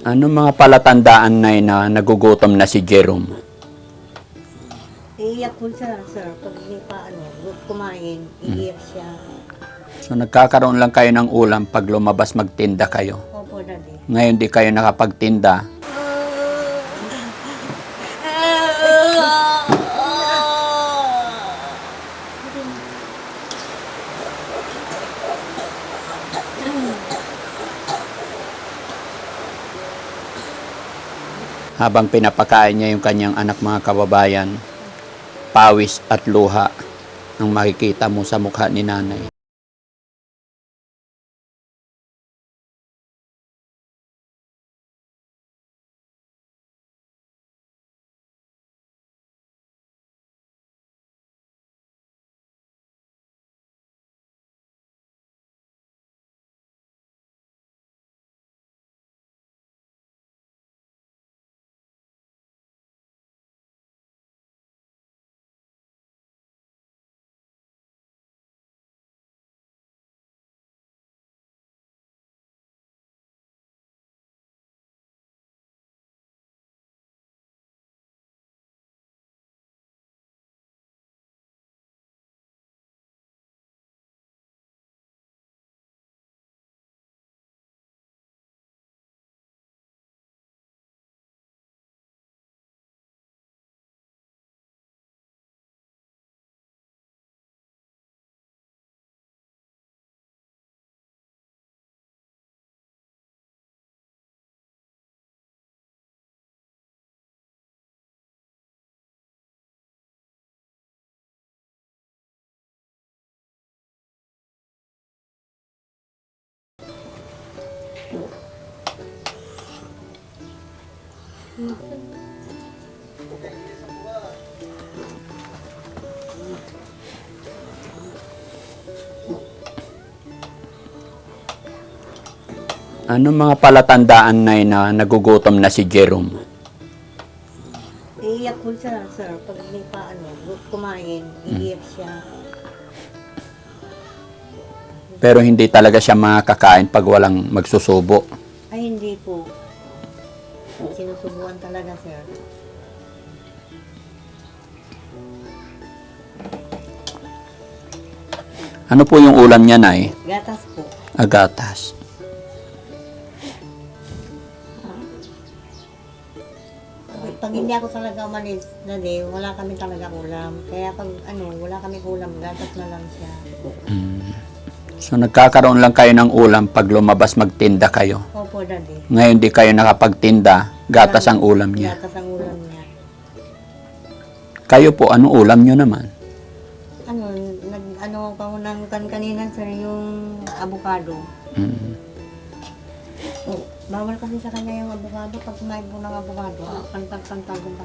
Ano mga palatandaan na na nagugutom na si Jerome? Iiyak po siya, sir. Pag hindi pa, ano, kumain, iiyak siya. So nagkakaroon lang kayo ng ulam pag lumabas magtinda kayo. Opo, daddy. Ngayon di kayo nakapagtinda. Habang pinapakain niya yung kanyang anak mga kababayan, pawis at luha ang makikita mo sa mukha ni nanay. Ano mga palatandaan na na nagugutom na si Jerome? Iiyak po siya, sir. Pag hindi pa, ano, kumain, iiyak siya. Pero hindi talaga siya makakain pag walang magsusubo. Ay, hindi po. Sinusubuan talaga, sir. Ano po yung ulam niya, Nay? Gatas po. Agatas. Pag hindi ako talaga umalis na day, wala kami talaga ulam. Kaya pag ano, wala kami ulam, gatas na lang siya. So nagkakaroon lang kayo ng ulam pag lumabas magtinda kayo. Opo, daddy. Ngayon di kayo nakapagtinda, gatas ang ulam niya. Gatas ang ulam niya. Kayo po, ano ulam niyo naman? Ano, nag, ano pa ng kan kanina, sir, yung avocado. Mm. Bawal kasi sa kanya yung avocado. Pag kumain po ng avocado, kantag-kantag yung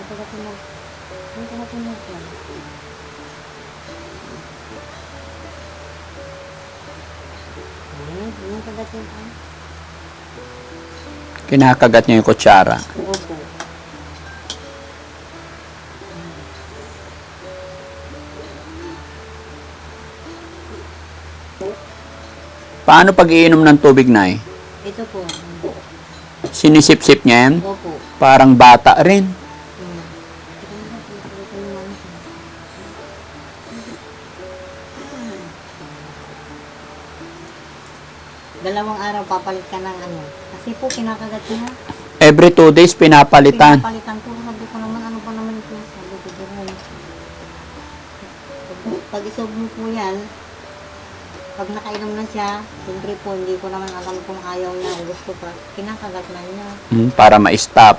pakawal. Oh. Yung pala pinag... Yung pala pinag... Yung, yung pagdating ang... Kinakagat niya yung kutsara. Opo. Paano pag iinom ng tubig, Nay? Ito po. Sinisip-sip niya yan? Opo. Parang bata rin. Dalawang araw papalit ka ng ano. Kasi po, kinakagat niya. Every two days, pinapalitan. Pinapalitan ko. Sabi ko naman, ano pa naman ito? Sabi ko, Jerome. Pag- isob mo po yan, pag nakainom na siya, siyempre po, hindi ko naman alam kung ayaw niya o gusto pa. Kinakagat na niya. Mm, para ma-stop.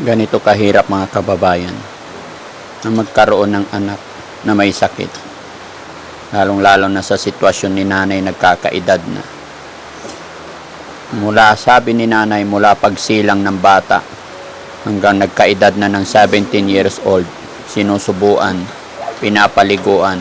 Ganito kahirap mga kababayan na magkaroon ng anak na may sakit. Lalong-lalo na sa sitwasyon ni nanay nagkakaedad na. Mula, sabi ni nanay, mula pagsilang ng bata hanggang nagkaedad na ng 17 years old, sinusubuan, pinapaliguan,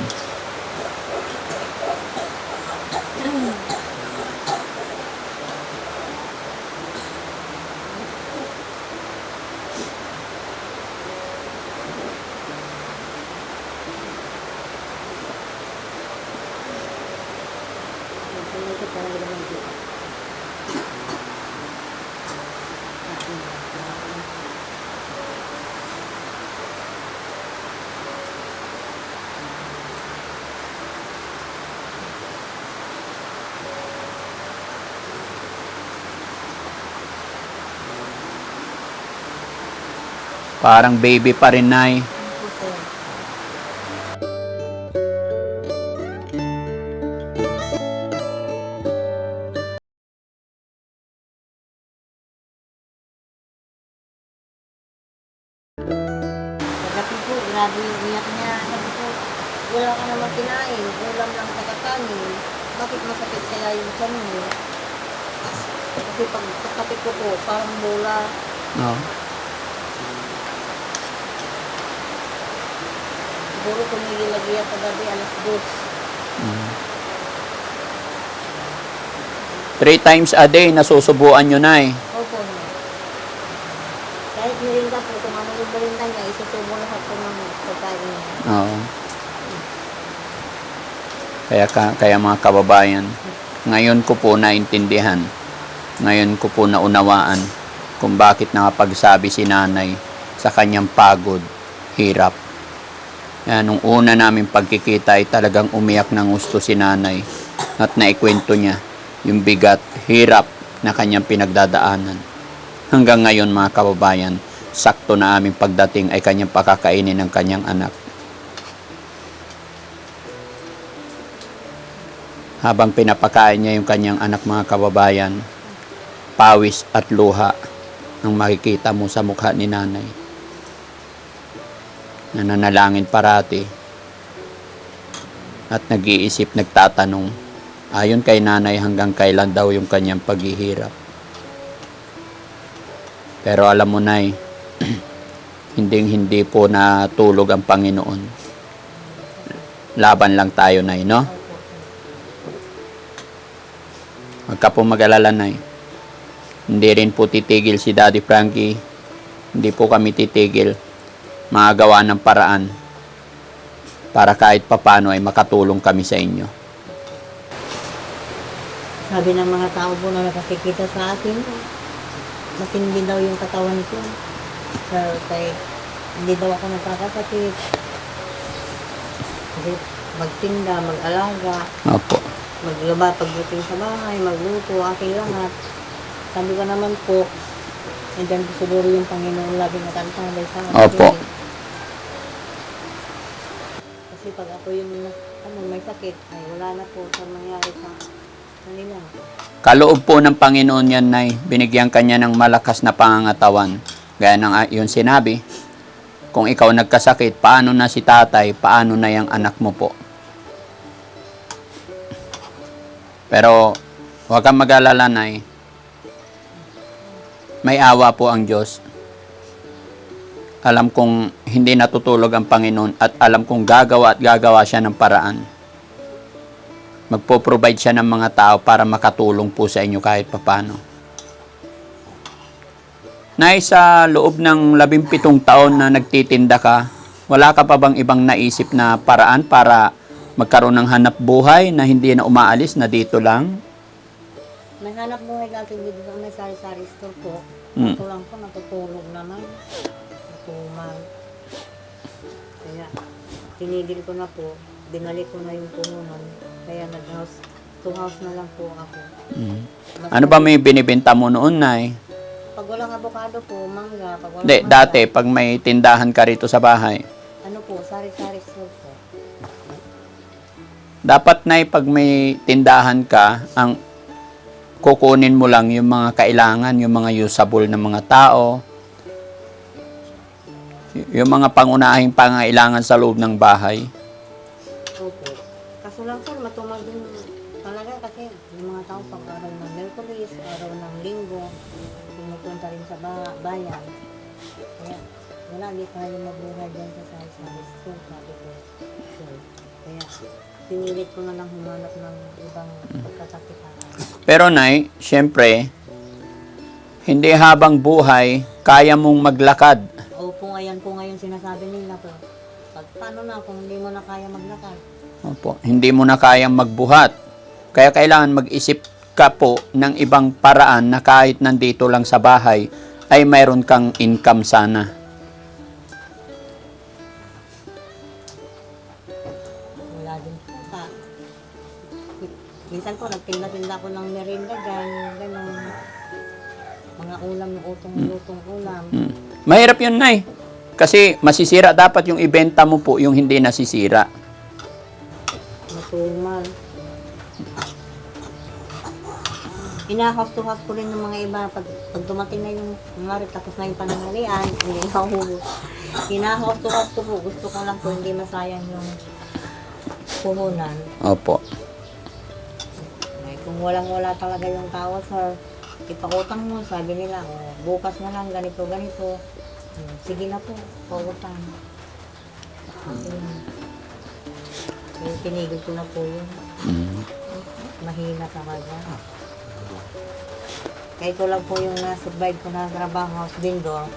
Parang baby pa rin nay. Grabe yung iyak niya. Sabi ko, wala ka naman kinain. Ulam lang sa kakanin. Bakit masakit kaya yung tiyan mo? Kasi pag pagkapit ko po, parang bola. No? Siguro tumigil lagi yan kagabi, alas dos. Mm. Three times a day nasusubuan nyo nay. Opo na. Kahit nirinda po, kung ano yung nirinda niya, isusubo lahat po ng. Oo. Kaya, ka- kaya mga kababayan, ngayon ko po naintindihan, ngayon ko po naunawaan kung bakit nakapagsabi si nanay sa kanyang pagod, hirap. Yan, nung una namin pagkikita ay talagang umiyak ng gusto si nanay at naikwento niya yung bigat, hirap na kanyang pinagdadaanan. Hanggang ngayon mga kababayan, sakto na aming pagdating ay kanyang pakakainin ng kanyang anak. habang pinapakain niya yung kanyang anak mga kababayan, pawis at luha ang makikita mo sa mukha ni nanay. nananalangin parati at nag-iisip, nagtatanong ayon kay nanay hanggang kailan daw yung kanyang paghihirap. Pero alam mo nay, hindi hindi po natulog ang Panginoon. Laban lang tayo nay, no? Huwag ka po mag-alala nay. Hindi rin po titigil si Daddy Frankie. Hindi po kami titigil. Magagawa ng paraan para kahit papano ay makatulong kami sa inyo. Sabi ng mga tao po na nakakikita sa akin, matindi daw yung katawan ko. So, kay, hindi daw ako nakakasakit. Kasi magtinda, mag-alaga, Opo. maglaba pagdating sa bahay, magluto, aking lahat. Sabi ko naman po, nandiyan po siguro yung Panginoon lagi nakantangay sa akin. Opo. Kasi pag ako yung ano, may sakit, ay wala na po sa mangyari sa kanila. Kaloob po ng Panginoon yan, Nay. Binigyan kanya ng malakas na pangangatawan. Gaya ng ah, yun sinabi, kung ikaw nagkasakit, paano na si tatay, paano na yung anak mo po? Pero, huwag kang mag-alala, Nay. May awa po ang Diyos. Alam kong hindi natutulog ang Panginoon at alam kong gagawa at gagawa siya ng paraan magpo-provide siya ng mga tao para makatulong po sa inyo kahit papano. Nay, sa loob ng labimpitong taon na nagtitinda ka, wala ka pa bang ibang naisip na paraan para magkaroon ng hanap buhay na hindi na umaalis na dito lang? May hanap buhay natin dito sa may sari-sari store po. Mm. Ito lang po, natutulog naman. Natumal. Kaya, tinigil ko na po. Binalik ko na yung pununan. Kaya nag-house, two house na lang po ako. Mm. Mas- Ano ba may binibenta mo noon, Nay? Pag walang avocado po, mangga. Pag walang Hindi, mangga, dati, pag may tindahan ka rito sa bahay, Ano po, sari-sari store po. dapat na pag may tindahan ka, ang kukunin mo lang yung mga kailangan, yung mga usable ng mga tao, y- yung mga pangunahing pangailangan sa loob ng bahay. Opo. Kaso lang sir, matumag din talaga kasi yung mga tao pag araw ng Merkulis, araw ng Linggo, pumupunta rin sa ba- bayan. Kaya wala, di tayo mabuhay dyan sa sari-sari store, sabi ko. So, kaya pinilit ko na lang humanap ng ibang pagkakakitaan. Pero Nay, syempre, hindi habang buhay, kaya mong maglakad. Opo, ayan po ngayon sinasabi nila po. Pag paano na kung hindi mo na kaya maglakad? Opo, hindi mo na kayang magbuhat. Kaya kailangan mag-isip ka po ng ibang paraan na kahit nandito lang sa bahay, ay mayroon kang income sana. Wala din po ka. Minsan po, nagtinda-tinda ko ng merinda dyan, gano'n. Mga ulam ng utong-lutong ulam. Mm. Mahirap yun, Nay. Kasi masisira dapat yung ibenta mo po yung hindi nasisira. Matumal. House ko rin ng mga iba. Pag, pag dumating na yung, kumari, tapos na yung pananghalian, hindi na to house ko po. Gusto ko lang po, hindi masayang yung puhunan. Opo. Ay, kung walang-wala talaga yung tao, sir, ipakutang mo, sabi nila, oh, bukas na lang, ganito, ganito. Hmm, Sige na po, pautang. Hmm. Yung tinigil ko na po yun. Mm. Mahina talaga. Kahit ko lang po yung na-survive ko na trabaho, house vendor.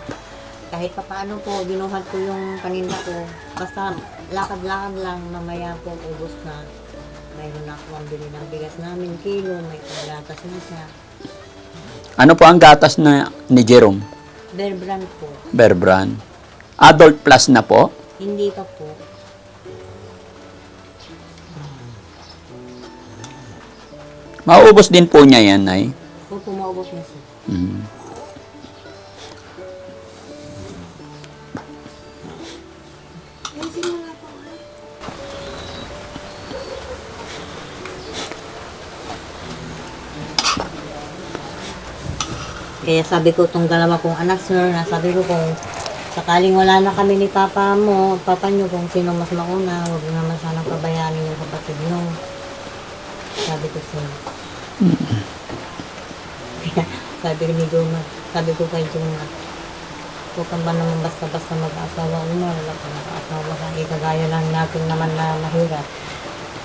Kahit pa paano po, binuhat ko yung paninda ko. Basta lakad-lakad lang, mamaya po, ubos na. Mayroon na ako ang bili ng bigas namin, kilo, may panggatas na siya. Ano po ang gatas na ni Jerome? Bear brand po. Bear Brand? Adult plus na po? Hindi pa po. Mauubos din po niya yan, Nay. Po, pumaubos na siya. Mm. Kaya sabi ko itong dalawa kong anak, sir, na sabi ko kung Sakaling wala na kami ni papa mo, papa nyo kung sino mas mauna, huwag naman sanang pabayaanin yung kapatid nyo. Sabi ko siya. Sabi ni Juma, sabi ko kay Juma, huwag kang ba naman basta-basta mag-asawa mo, wala ka mag-asawa ka, eh, kagaya lang natin naman na mahirap.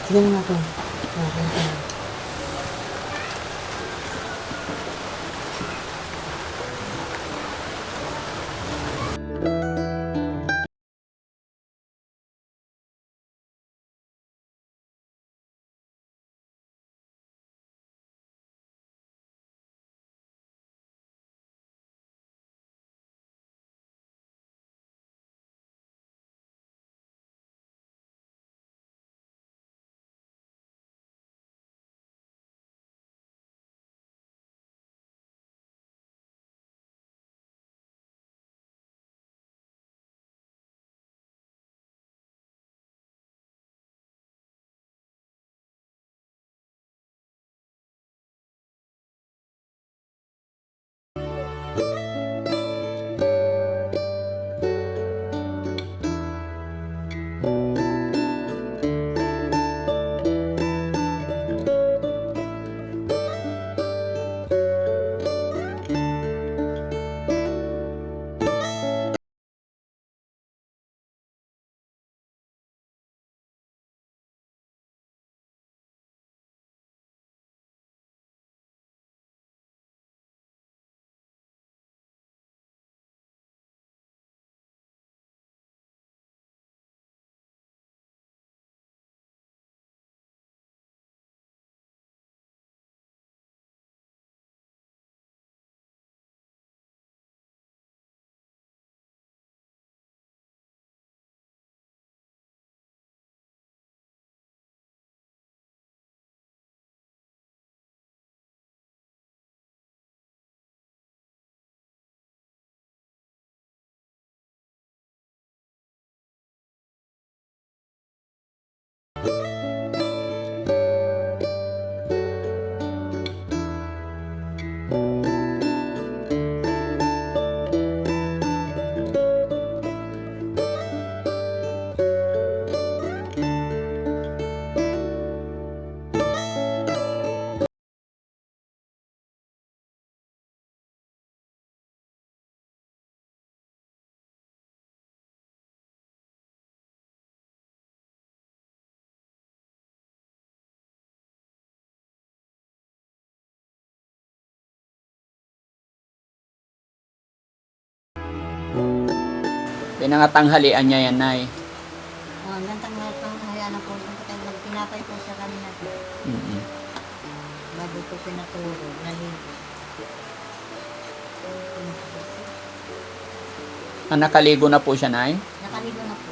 Sige na ako. Okay, Pinangatanghalian niya yan, Nay. Oh, nantang na itong hayaan na po, pinapay po siya kanina. Mm-mm. Bago ko pinaturo, naligo. Ah, nakaligo na po siya, Nay? Nakaligo na po.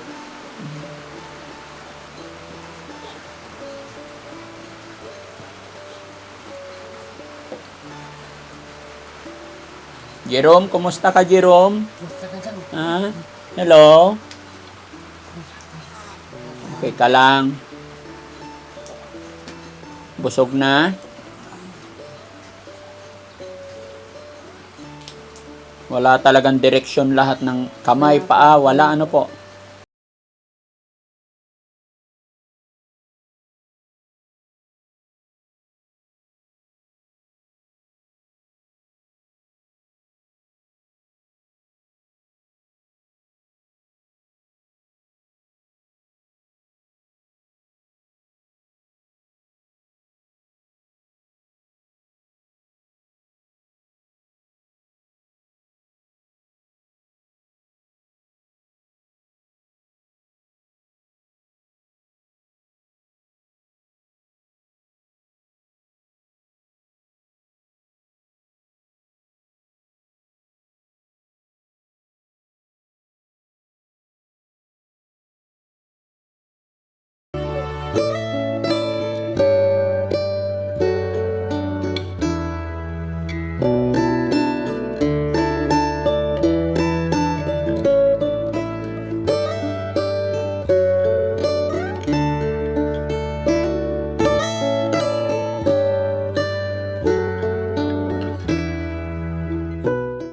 Jerome, kumusta ka, Jerome? Gusto ka dyan. Ah, hello? Okay ka lang. Busog na? Wala talagang direksyon lahat ng kamay, paa, wala ano po.